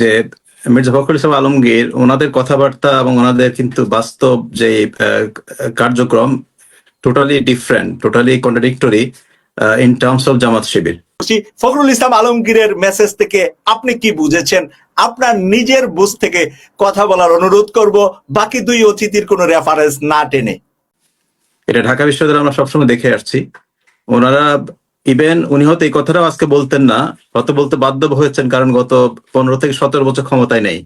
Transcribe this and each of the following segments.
যে মির্জা ফখরুল ইসলাম আলমগীর ওনাদের কথাবার্তা এবং ওনাদের কিন্তু বাস্তব যে কার্যক্রম totally different totally contradictory in terms of Jamaat Shibir. Fakhrul Islam আলমগীরের মেসেজ থেকে আপনি কি বুঝেছেন? আপনার নিজের বুঝ থেকে কথা বলার অনুরোধ করব বাকি দুই অতিথির কোনো রেফারেন্স না টেনে। এটা ঢাকা বিশ্ববিদ্যালয়ে আমরা সবসময় দেখে আসছি। ওনারা ইভেন উনি হয়তো এই কথাটাও আজকে বলতেন না, হয়তো বলতে বাধ্য হয়েছেন, কারণ গত পনেরো থেকে সতেরো বছর ক্ষমতায় নেই।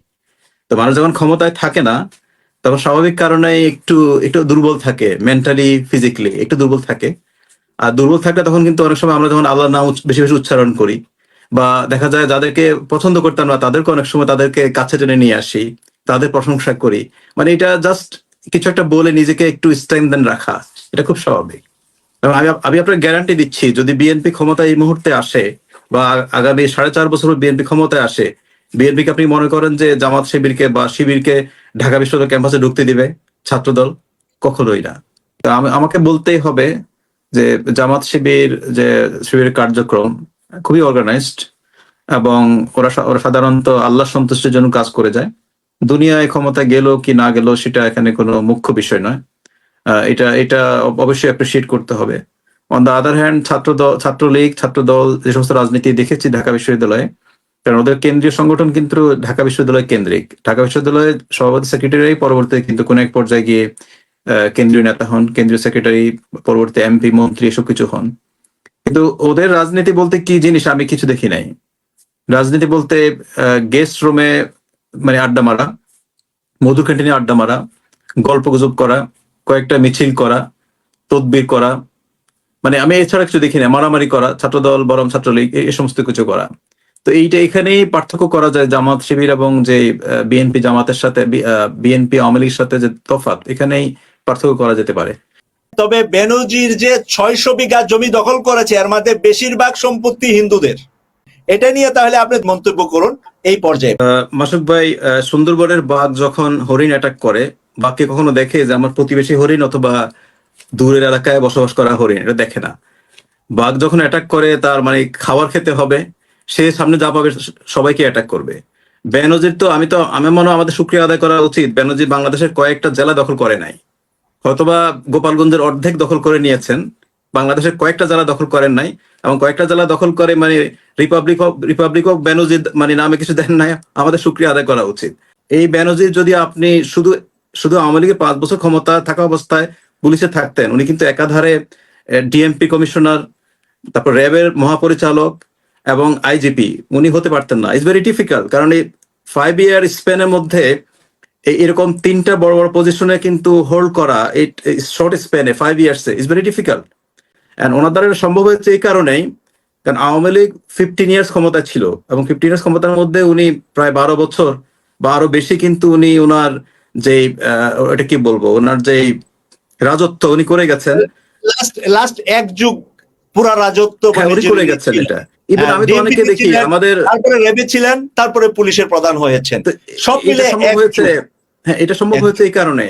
তো মানুষ যখন ক্ষমতায় থাকে না, তখন স্বাভাবিক কারণে একটু একটু দুর্বল থাকে মেন্টালি ফিজিক্যালি একটু দুর্বল থাকে। আর দুর্বল থাকলে তখন কিন্তু অনেক সময় আমরা যখন আল্লাহ নাম বেশি বেশি উচ্চারণ করি, বা দেখা যায় যাদেরকে পছন্দ করতাম না, তাদেরকে অনেক সময় তাদেরকে কাছে টেনে নিয়ে আসি, তাদের প্রশংসা করি। মানে এটা জাস্ট কিছু একটা বলে নিজেকে একটু স্ট্রেংথেন রাখা, এটা খুব স্বাভাবিক। আমি আমি আপনাকে গ্যারান্টি দিচ্ছি, যদি বিএনপি ক্ষমতায় এই মুহূর্তে আসে বা আগামী সাড়ে চার বছর বিএনপি ক্ষমতায় আসে বিএনপি কে আপনি মনে করেন যে জামাত শিবিরকে বা শিবিরকে ঢাকা বিশ্ববিদ্যালয় ক্যাম্পাসে ঢুকতে দিবে? ছাত্রদল? কখনোই না। তা আমি- আমাকে বলতেই হবে যে জামাত শিবির, যে শিবিরের কার্যক্রম খুবই অর্গানাইজড এবং ওরা ওরা সাধারণত আল্লাহ সন্তুষ্টির জন্য কাজ করে যায়। দুনিয়ায় ক্ষমতা গেল কি না গেল সেটা এখানে কোনো মুখ্য বিষয় নয়। এটা এটা অবশ্যই অ্যাপ্রিসিয়েট করতে হবে। অন দ্য আদার হ্যান্ড ছাত্র দল ছাত্রলীগ ছাত্র দল যে সমস্ত রাজনীতি দেখেছি ঢাকা বিশ্ববিদ্যালয়ে, কারণ ওদের কেন্দ্রীয় সংগঠন কিন্তু ঢাকা বিশ্ববিদ্যালয় কেন্দ্রিক। ঢাকা বিশ্ববিদ্যালয়ের সভাপতি সেক্রেটারি পরবর্তীতে কিন্তু কোনো এক পর্যায়ে গিয়ে কেন্দ্রীয় নেতা হন, কেন্দ্রীয় সেক্রেটারি পরবর্তী এমপি মন্ত্রী এসব কিছু হন। কিন্তু ওদের রাজনীতি বলতে কি জিনিস আমি কিছু দেখি নাই। রাজনীতি বলতে গেস্ট রুমে মানে আড্ডা মারা মধু ক্যান্টিনে আড্ডা মারা গল্প গুজব করা কয়েকটা মিছিল করা তদবির করা মানে আমি এছাড়া কিছু দেখি না মারামারি করা ছাত্রদল বরং ছাত্রলীগ এই সমস্ত কিছু করা। তো এইটা এখানেই পার্থক্য করা যায় জামাত শিবির এবং যে বিএনপি জামাতের সাথে বিএনপি আওয়ামী লীগের সাথে যে তফাৎ এখানেই পার্থক্য করা যেতে পারে। তবে বেনজির যে ছয়শো বিঘা জমি দখল করেছে এর মধ্যে বেশিরভাগ সম্পত্তি হিন্দুদের। এটা নিয়ে তাহলে আপনি মন্তব্য করুন এই পর্যায়ে। মাসুক ভাই সুন্দরবনের বাঘ যখন হরিণ অ্যাটাক করে বাঘকে কখনো দেখে যে আমার প্রতিবেশী হরিণ অথবা দূরের এলাকায় বসবাস করা হরিণ, এটা দেখে না। বাঘ যখন অ্যাটাক করে, তার মানে খাবার খেতে হবে, সে সামনে যা পাবে সবাইকে অ্যাটাক করবে। বেনজির তো, আমি তো, আমি মনে হয় আমাদের শুক্রিয়া আদায় করা উচিত। বেনজির বাংলাদেশের কয়েকটা জেলা দখল করে নাই। হয়তোবা গোপালগঞ্জের অর্ধেক দখল করে নিয়েছেন, বাংলাদেশের কয়েকটা জেলা দখল করেন নাই, এবং কয়েকটা জেলা দখল করে মানে republic of republic of Benazir মানে নামে কিছু দেন নাই, আমাদের শুক্রিয়া আদায় করা উচিত। এই বেনজির যদি আপনি শুধু শুধু আওয়ামী লীগের পাঁচ বছর ক্ষমতা থাকা অবস্থায় পুলিশে থাকতেন। উনি কিন্তু একাধারে ডিএমপি কমিশনার, তারপর র্যাবের মহাপরিচালক এবং আইজিপি। উনি হতে পারতেন না। ইটস ভেরি ডিফিকাল্ট কারণ এই ফাইভ ইয়ার স্প্যানের মধ্যে এরকম তিনটা বড় বড় পজিশনে কিন্তু হোল্ড করা এই শর্ট স্প্যানে ফাইভ ইয়ার্সে ইটস ভেরি ডিফিকাল্ট অ্যান্ড ওনার দ্বারা সম্ভব হয়েছে এই কারণেই, কারণ আওয়ামী লীগ ফিফটিন ইয়ার্স ক্ষমতা ছিল এবং ফিফটিন ইয়ার্স ক্ষমতার মধ্যে উনি প্রায় বারো বছর বা আরও বেশি কিন্তু উনি ওনার যে ওটা কি বলব? ওনার যে রাজত্ব উনি করে গেছেন। লাস্ট লাস্ট এক যুগ পুরা রাজত্ব হ্যাঁ, উনি করে গেছেন এটা। ইভেন হ্যাঁ, আমি তো অনেকে দেখি আমাদের তারপরে রেবে ছিলেন তারপরে পুলিশের প্রধান হয়েছেন। সব মিলে হয়েছে হ্যাঁ এটা সম্ভব হয়েছে এই কারণে।